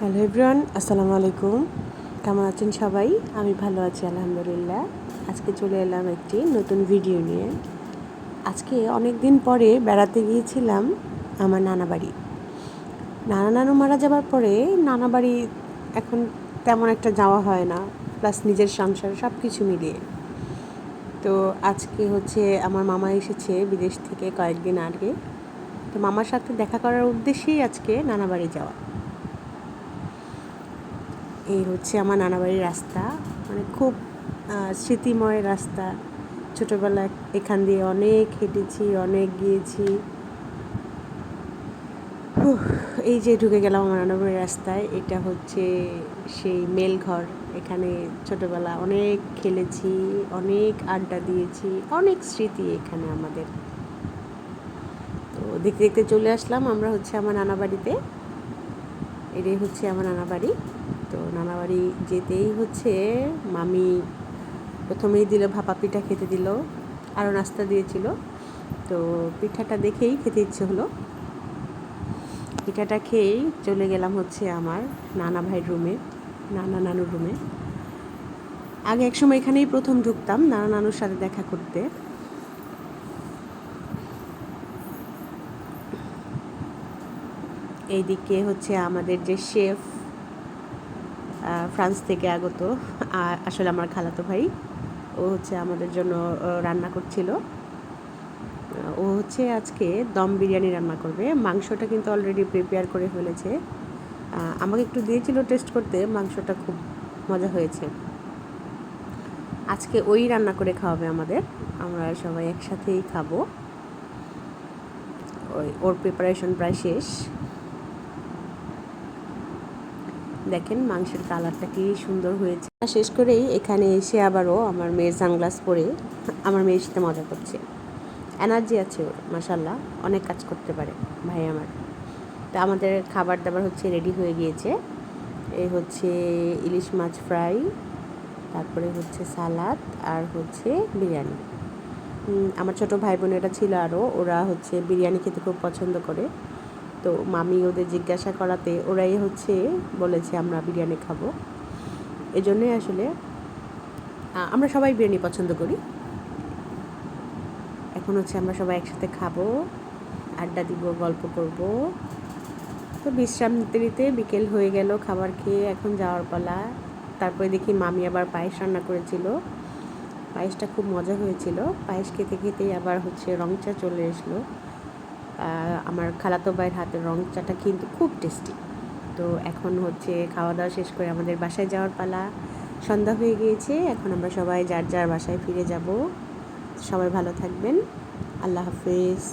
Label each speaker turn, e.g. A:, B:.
A: Hello everyone আসসালামু আলাইকুম। কেমন আছেন সবাই? আমি ভালো আছি, আলহামদুলিল্লাহ। আজকে চলে এলাম একটি নতুন ভিডিও নিয়ে। আজকে অনেক দিন পরে বেড়াতে গিয়েছিলাম আমার নানা বাড়ি। নানা নানু মারা যাবার পরে নানা বাড়ি এখন তেমন একটা যাওয়া হয় না প্লাস নিজের সংসার সব কিছু মিলিয়ে। তো আজকে হচ্ছে আমার মামা এসেছে বিদেশ থেকে কয়েকদিন আগে। তো মামার সাথে দেখা করার উদ্দেশ্যেই আজকে নানা বাড়ি যাওয়া। এই হচ্ছে আমার নানাবাড়ির রাস্তা। মানে খুব স্মৃতিময় রাস্তা। ছোটোবেলায় এখান দিয়ে অনেক হেঁটেছি, অনেক গিয়েছি। এই যে ঢুকে গেলাম আমার নানাবাড়ির রাস্তায়, এটা হচ্ছে সেই মেলঘর এখানে ছোটোবেলা অনেক খেলেছি, অনেক আড্ডা দিয়েছি, অনেক স্মৃতি এখানে আমাদের। তো দেখতে দেখতে চলে আসলাম আমরা হচ্ছে আমার নানা বাড়িতে এটাই হচ্ছে আমার নানা বাড়ি। তো নানা বাড়ি যেতেই হচ্ছে, মামি প্রথমেই দিল, ভাপা পিঠা খেতে দিল, আরও নাস্তা দিয়েছিল। তো পিঠাটা দেখেই খেতে ইচ্ছে হলো। পিঠাটা খেয়েই চলে গেলাম হচ্ছে আমার নানা ভাইয়ের রুমে, নানা নানুর রুমে। আগে এক সময় এখানেই প্রথম ঢুকতাম, নানা নানুর সাথে দেখা করতে। এইদিকে হচ্ছে আমাদের যে শেফ ফ্রান্স থেকে আগত আসলে আমার খালাতো ভাই, ও হচ্ছে আমাদের জন্য রান্না করছিল। ও হচ্ছে আজকে দম বিরিয়ানি রান্না করবে। মাংসটা কিন্তু অলরেডি প্রিপেয়ার করে ফেলেছে। আমাকে একটু দিয়েছিল টেস্ট করতে, মাংসটা খুব মজা হয়েছে। আজকে ওই রান্না করে খাওয়াবে আমাদের। আমরা সবাই একসাথেই খাব। ওই, ওর প্রিপারেশন প্রায় শেষ। দেখেন মাংসের কালারটা কি সুন্দর হয়েছে। শেষ করেই এখানে এসে আবারও আমার মেয়ের সানগ্লাস পরে আমার মেয়ের সাথে মজা করছে। এনার্জি আছে ওর মাসাল্লাহ অনেক কাজ করতে পারে ভাই আমার। তো আমাদের খাবার দাবার হচ্ছে রেডি হয়ে গিয়েছে। এই হচ্ছে ইলিশ মাছ ফ্রাই তারপরে হচ্ছে সালাদ আর হচ্ছে বিরিয়ানি। আমার ছোট ভাই বোনেরা ছিল আরও, ওরা হচ্ছে বিরিয়ানি খেতে খুব পছন্দ করে। তো মামি ওদের জিজ্ঞাসা করাতে ওরাই হচ্ছে বলেছে, আমরা বিরিয়ানি খাব। এজন্যই আসলে আমরা সবাই বিরিয়ানি পছন্দ করি। এখন হচ্ছে আমরা সবাই একসাথে খাব, আড্ডা দিব, গল্প করব। তো বিশ্রাম নিতে নিতে বিকেল হয়ে গেল খাবার খেয়ে, এখন যাওয়ার পালা। তারপরে দেখি মামি আবার পায়েস রান্না করেছিল। পায়েসটা খুব মজা হয়েছিল। পায়েস খেতে খেতেই আবার হচ্ছে রং চা চলে এসলো। আমার খালাতো ভাইয়ের হাতের রং চাটা কিন্তু খুব টেস্টি। তো এখন হচ্ছে খাওয়া দাওয়া শেষ করে আমাদের বাসায় যাওয়ার পালা। সন্ধ্যা হয়ে গিয়েছে, এখন আমরা সবাই যার যার বাসায় ফিরে যাব। সবাই ভালো থাকবেন। আল্লাহ হাফেজ।